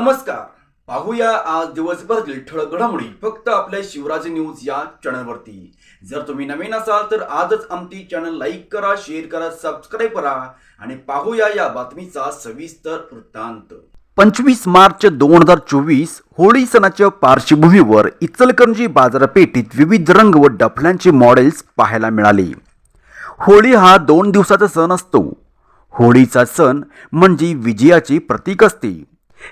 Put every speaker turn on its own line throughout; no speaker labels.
नमस्कार. पाहूया आज दिवसभरातील ठळक घडामोडी. फक्त आपल्या शिवराज न्यूज या चॅनलवरती. जर तुम्ही नवीन असाल तर आजच आमची चॅनल लाईक करा शेअर करा सबस्क्राईब करा आणि पाहूया या बातमीचा सविस्तर वृत्तांत. पंचवीस मार्च दोन हजार चोवीस होळी सणाच्या पार्श्वभूमीवर इचलकरंजी बाजारपेठेत विविध रंग व डफल्यांचे मॉडेल्स पाहायला मिळाले. होळी हा दोन दिवसाचा सण असतो. होळीचा सण म्हणजे विजयाचे प्रतीक असते.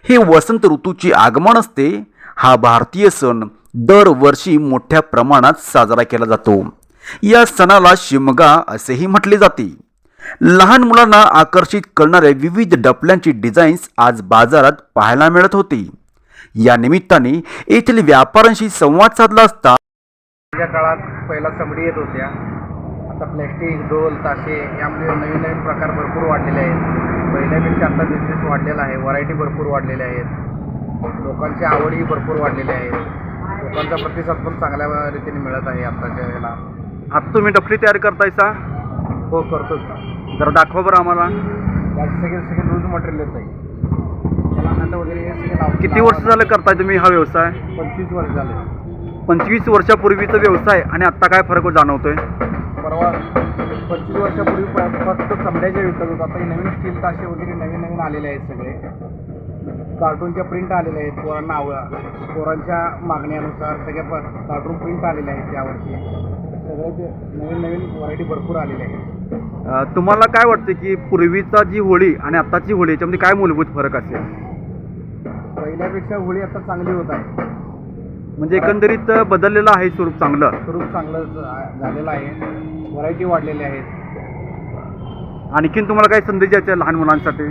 हे वसंत ऋतूचे आगमन असते. हा भारतीय सण दरवर्षी मोठ्या प्रमाणात साजरा केला जातो. या सणाला शिमगा असेही म्हटले जाते. लहान मुलांना आकर्षित करणाऱ्या विविध डफल्यांची डिझाईन्स आज बाजारात पाहायला मिळत होती. या निमित्ताने येथील व्यापाऱ्यांशी संवाद साधला असता.
काळात पहिला चमडी येत होत्या. आता प्लॅस्टिक डोल ताशे यामध्ये नवीन नवीन प्रकार भरपूर वाढलेले आहेत. पहिल्यापेक्षा आता बिझनेस वाढलेला आहे. व्हरायटी भरपूर वाढलेल्या आहेत. लोकांची आवडही भरपूर वाढलेली आहे. लोकांचा प्रतिसाद पण चांगल्या रीतीने मिळत आहे आत्ताच्या वेळेला
आता तुम्ही डफली तयार करतायसा
हो करतो
जरा दाखवा बरं आम्हाला.
त्याचे सगळे सगळे लूज मटेरियल येत आहे त्याला वगैरे हे सगळे
किती वर्ष झालं करताय तुम्ही हा व्यवसाय?
पंचवीस वर्ष झाले.
पंचवीस वर्षापूर्वीचा व्यवसाय आणि आता काय फरक जाणवतोय?
परवा पंचवीस वर्षापूर्वी फक्त चमड्याच्या विकत होतं. आता नवीन स्टील ताशे वगैरे नवीन नवीन आलेले आहेत सगळे. कार्टूनच्या प्रिंट आलेल्या आहेत पोरांना आव पोरांच्या मागण्यानुसार सगळ्या प कार्टून प्रिंट आलेल्या आहेत त्यावरती सगळे ते नवीन नवीन व्हरायटी भरपूर आलेल्या आहेत.
तुम्हाला काय वाटतं की पूर्वीचा जी होळी आणि आताची होळी याच्यामध्ये काय मूलभूत फरक असेल?
पहिल्यापेक्षा होळी आता चांगली होत आहे.
म्हणजे एकंदरीत बदललेलं आहे स्वरूप चांगलं.
स्वरूप चांगलं झ- झालेलं आहे. व्हरायटी वाढलेल्या आहेत.
आणखीन तुम्हाला काय संदेश द्यायचा आहे लहान मुलांसाठी?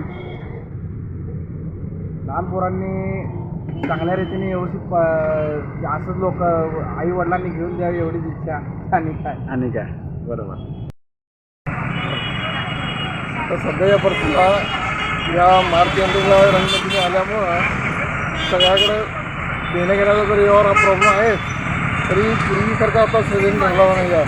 लहान पोरांनी चांगल्या रीतीने व्यवस्थित प- असंच लोक आई वडिलांनी घेऊन द्यावी एवढीच इच्छा आणि काय.
आणि काय? बरोबर.
तर सध्याच्या परिस्थितीला या मार्च एंडिंगला रंगपंचमी आल्यामुळं सगळ्याकडे देण्या जर यावर हा प्रॉब्लेम आहे तरी पूर्वीसारखा आता सीझन चांगला नाही आहे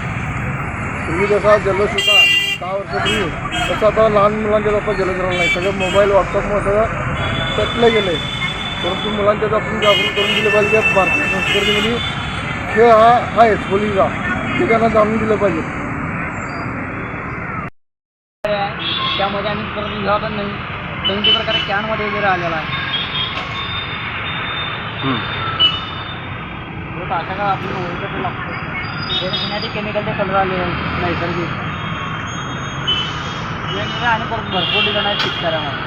पूर्वी जसा जल्लोष होता दहा वर्षापूर्वी तसं आता लहान मुलांच्यात आता जल्लोष राहिला नाही सगळं मोबाईल व्हॉट्सअपमुळे सगळं तटलं गेलं आहे परंतु मुलांच्यात आपण जागरूक करून दिलं पाहिजे भारतीय संस्कृतीमध्ये खेळ हा आहेच होलीचा ते त्यांना जाणून दिलं पाहिजे
त्यामध्ये आम्ही परत विवाह पण नवीन कोणत्या प्रकारे कॅनमध्ये वगैरे आलेला आहे. असं का आपण ओळखत लागतो. त्याच्यासाठी केमिकलचे कलर आले नैसर्गिक. आणि परत भरपूर ठिकाणी आहेत पिचकाऱ्यामध्ये